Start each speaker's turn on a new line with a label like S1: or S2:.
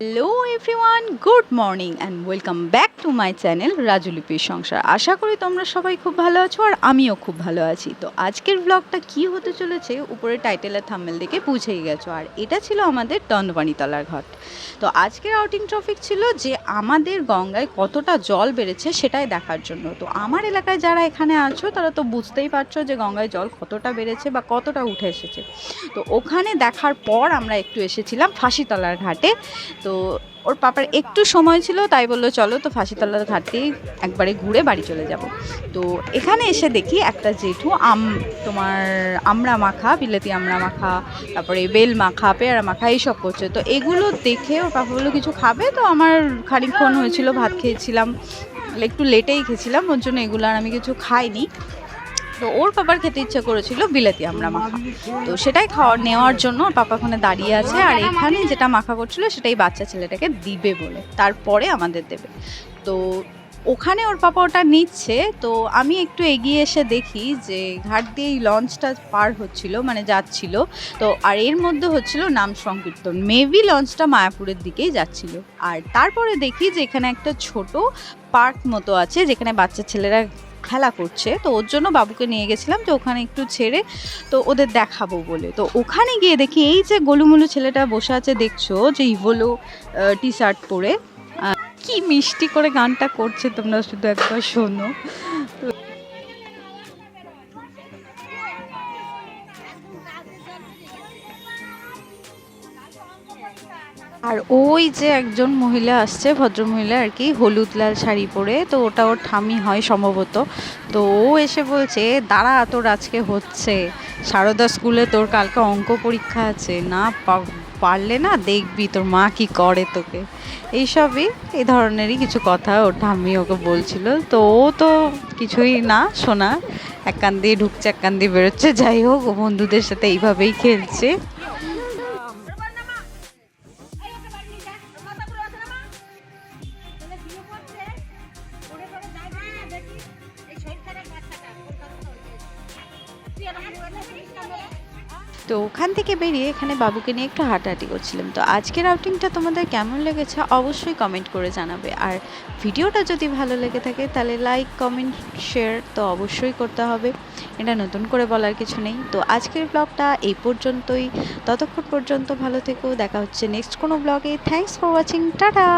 S1: Hello everyone good morning and welcome back to my channel রাজুলিপির সংসার আশা করি তোমরা সবাই খুব ভালো আছো আর আমিও খুব ভালো আছি। তো আজকের ব্লগটা কি হতে চলেছে, উপরে টাইটেলের থাম্মেল দেখে বুঝেই গেছো। আর এটা ছিল আমাদের দণ্ডবাণীতলার ঘাট। তো আজকের আউটিং ট্রফিক ছিল যে আমাদের গঙ্গায় কতটা জল বেড়েছে সেটাই দেখার জন্য। তো আমার এলাকায় যারা এখানে আছো, তারা তো বুঝতেই পারছ যে গঙ্গায় জল কতটা বেড়েছে বা কতটা উঠে এসেছে। তো ওখানে দেখার পর আমরা একটু এসেছিলাম ফাঁসিতলার ঘাটে। তো ওর পাপার একটু সময় ছিল, তাই বলল, চলো তো ফাঁসিতলার ঘাটে একবারে ঘুরে বাড়ি চলে যাব। তো এখানে এসে দেখি একটা জেঠু, আম তোমার আমড়া মাখা বিলেতি আমড়া মাখা তারপরে বেল মাখা পেয়ারা মাখা এইসব করছে। তো এগুলো দেখে ওর পাপা বলল, কিছু খাবে? তো আমার খানিকক্ষণ হয়েছিল, ভাত খেয়েছিলাম। একটু লেটেই খেয়েছিলাম, ওর জন্য এগুলো আর আমি কিছু খাইনি। তো ওর পাপার খেতে ইচ্ছে করেছিল বিলাতি আমড়া মাখা। তো সেটাই খাওয়ার নেওয়ার জন্য ওর পাপা ওখানে দাঁড়িয়ে আছে আর এখানে যেটা মাখা করছিল সেটাই বাচ্চা ছেলেটাকে দিবে বলে, তারপরে আমাদের দেবে। তো ওখানে ওর পাপা ওটা নিচ্ছে, তো আমি একটু এগিয়ে এসে দেখি যে ঘাট দিয়ে এই লঞ্চটা পার হচ্ছিল মানে যাচ্ছিল। তো আর এর মধ্যে হচ্ছিল নাম সংকীর্তন। মেবি লঞ্চটা মায়াপুরের দিকেই যাচ্ছিল। আর তারপরে দেখি যে এখানে একটা ছোট পার্ক মতো আছে, যেখানে বাচ্চা ছেলেরা খেলা করছে। তো ওর জন্য বাবুকে নিয়ে গেছিলাম যে ওখানে একটু ছেড়ে তো ওদের দেখাবো বলে। তো ওখানে গিয়ে দেখি এই যে গোলুমুলু ছেলেটা বসে আছে, দেখছ যে ইভোলো টি শার্ট পরে। কি মিষ্টি করে গানটা করছে তোমরা শুধু একবার শোনো। আর ওই যে একজন মহিলা আসছে, ভদ্রমহিলা আর কি, হলুদ লাল শাড়ি পরে, তো ওটা ওর ঠামি হয় সম্ভবত। তো ও এসে বলছে, দাঁড়া, তোর আজকে হচ্ছে। সারদা স্কুলে তোর কালকে অঙ্ক পরীক্ষা আছে। না পারলে না দেখবি তোর মা কি করে তোকে। এইসবই, এই ধরনেরই কিছু কথা ওর ঠাম্মি ওকে বলছিল। তো ও তো কিছুই না শোনা। এক কান দিয়ে ঢুকছে, এক কান দিয়ে বেরোচ্ছে। যাই হোক, ও বন্ধুদের সাথে এইভাবেই খেলছে। তো ওখান থেকে বেরিয়ে এখানে বাবুকে নিয়ে একটু হাঁটাহাঁটি করছিলাম। তো আজকের আউটিংটা তোমাদের কেমন লেগেছে অবশ্যই কমেন্ট করে জানাবে। আর ভিডিওটা যদি ভালো লেগে থাকে তাহলে লাইক কমেন্ট শেয়ার তো অবশ্যই করতে হবে। এটা নতুন করে বলার কিছু নেই। তো আজকের ব্লগটা এই পর্যন্তই। ততক্ষণ পর্যন্ত ভালো থেকো। দেখা হচ্ছে নেক্সট কোনো ব্লগে থ্যাংকস ফর ওয়াচিং টাটা